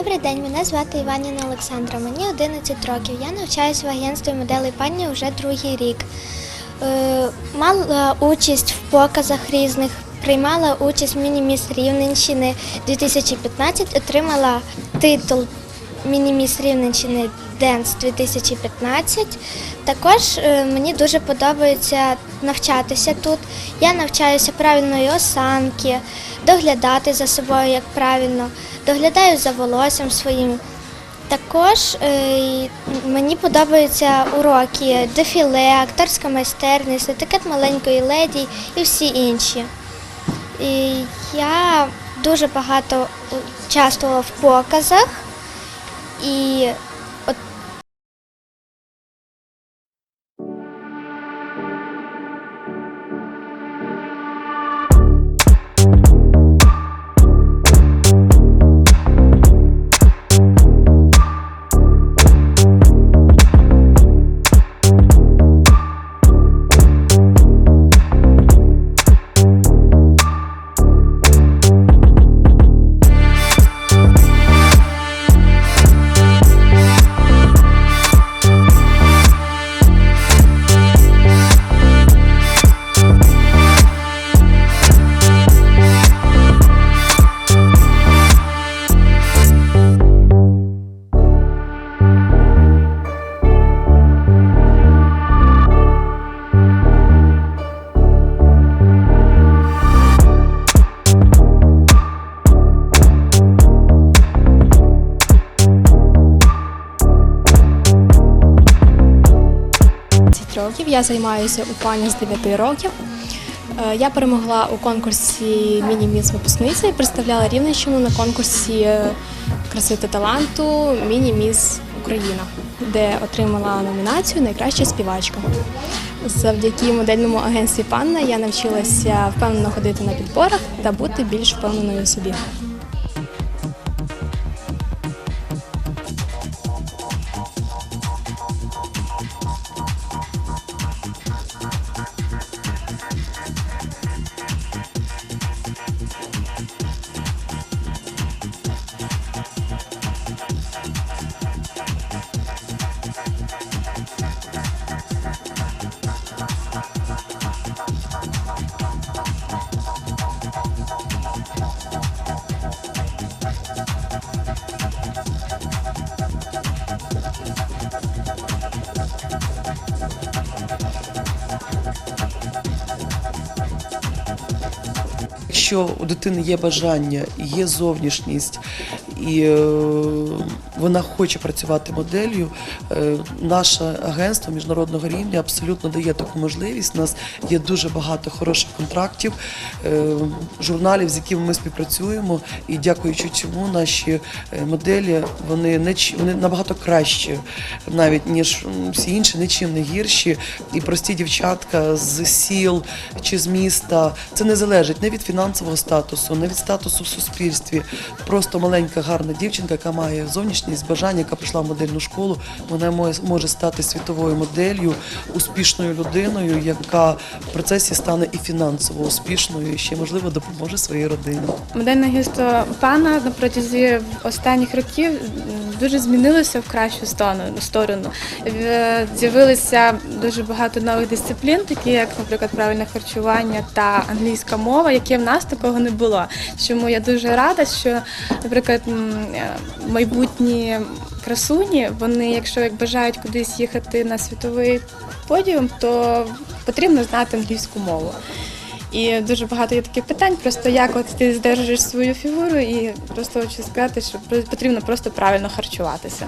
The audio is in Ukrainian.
Добрий день, мене звати Іваніна Олександра. Мені 11 років. Я навчаюся в агентстві моделей пані вже другий рік. Е, Мала участь в показах різних, приймала участь в міні-міс Рівненщини 2015, отримала титул міні-міс Рівненщини Денс 2015. Також е, мені дуже подобається навчатися тут. Я навчаюся правильної осанки, доглядати за собою як правильно, доглядаю за волоссям своїм. Також е, мені подобаються уроки дефіле, акторська майстерність, етикет маленької леді і всі інші. І я дуже багато участвувала в показах і років. Я займаюся у пані з 9 років. Е, Я перемогла у конкурсі Міні-Міс випускниця і представляла Рівненщину на конкурсі е, краси та таланту Міні-Міс Україна, де отримала номінацію Найкраща співачка. Завдяки модельному агентстві Панна я навчилася впевнено ходити на підборах та бути більш впевненою собі. Якщо у дитини є бажання, є зовнішність, і е, вона хоче працювати моделлю, е, наше агентство міжнародного рівня абсолютно дає таку можливість. У нас є дуже багато хороших контрактів, е, журналів, з якими ми співпрацюємо, і дякуючи цьому наші е, моделі вони не вони набагато кращі, навіть ніж всі інші, нічим не гірші. І прості дівчатка з сіл чи з міста. Це не залежить не від фінансового статусу, не від статусу в суспільстві. Просто маленька гарна дівчинка, яка має зовнішність, бажання, яка прийшла в модельну школу, вона може- стати світовою моделлю, успішною людиною, яка в процесі стане і фінансово успішною, і ще можливо допоможе своїй родині. Модельне гісто пана на протязі останніх років дуже змінилося в кращу сторону-. В- З'явилося дуже багато нових дисциплін, такі як, наприклад, правильне харчування та англійська мова, яке в нас такого не було. Чому я дуже рада, що, наприклад, е, майбутні красуні, вони, якщо як бажають кудись їхати на світовий подіум, то потрібно знати англійську мову. І дуже багато є таких питань, просто як от ти здержуєш свою фігуру, і просто хочу сказати, що потрібно просто правильно харчуватися.